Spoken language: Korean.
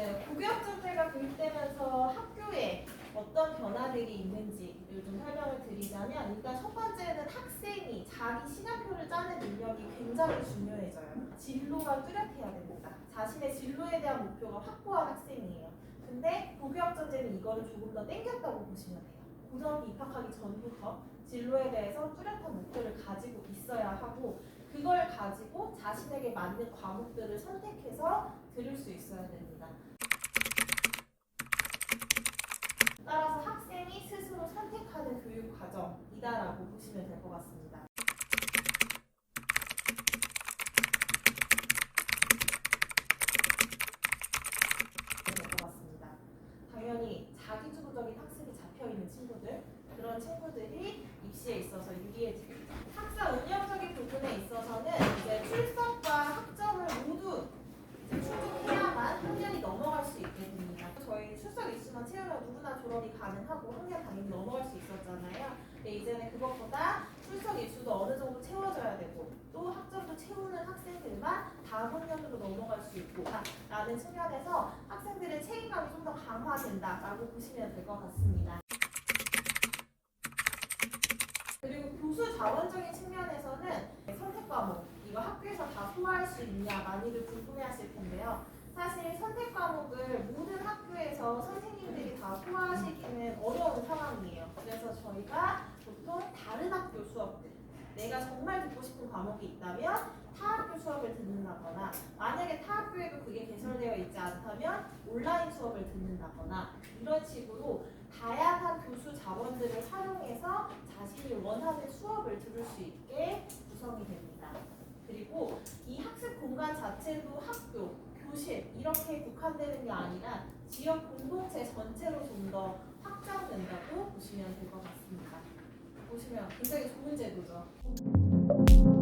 네, 고교학점제가 도입되면서 학교에 어떤 변화들이 있는지를 좀 설명을 드리자면 일단 첫 번째는 학생이 자기 시간표를 짜는 능력이 굉장히 중요해져요. 진로가 뚜렷해야 됩니다. 자신의 진로에 대한 목표가 확고한 학생이에요. 근데 고교학점제는 이거를 조금 더 땡겼다고 보시면 돼요. 고등학교 입학하기 전부터 진로에 대해서 뚜렷한 목표를 가지고 있어야 하고 그걸 가지고 자신에게 맞는 과목들을 선택해서 들을 수 있어야 됩니다. 따라서 학생이 스스로 선택하는 교육 과정이다라고 보시면 될것 같습니다. 당연히 자기주도적인 학습이 잡혀 있는 친구들 그런 친구들이 입시에 있어서 유리해집니다. 학사 운영적인 부분에 있어서는 이제 출석과 학점을 모두 이제 충족해야만 학년이 넘어갈 수 있게 됩니다. 저희 출석 일수만 채우면 졸업이 가능하고 학년 당연히 넘어갈 수 있었잖아요. 근데 이제는 그것보다 출석 일수도 어느 정도 채워져야 되고 또 학점도 채우는 학생들만 다음 학년으로 넘어갈 수 있고 라는 측면에서 학생들의 책임감이 좀 더 강화된다라고 보시면 될 것 같습니다. 그리고 교수 자원적인 측면에서는 선택 과목 이거 학교에서 다 소화할 수 있냐 많이들 궁금해하실 텐데요. 사실 선택 과목을 모든 학교에서 선생님들이 다 소화하시기는 어려운 상황이에요. 그래서 저희가 보통 다른 학교 수업들 내가 과목이 있다면 타 학교 수업을 듣는다거나 만약에 타 학교에도 그게 개설되어 있지 않다면 온라인 수업을 듣는다거나 이런 식으로 다양한 교수 자원들을 활용해서 자신이 원하는 수업을 들을 수 있게 구성이 됩니다. 그리고 이 학습 공간 자체도 학교, 교실 이렇게 국한되는 게 아니라 지역 공동체 전체로 좀 더 확장된다고 보시면 될 것 같습니다. 보시면 굉장히 좋은 제도죠.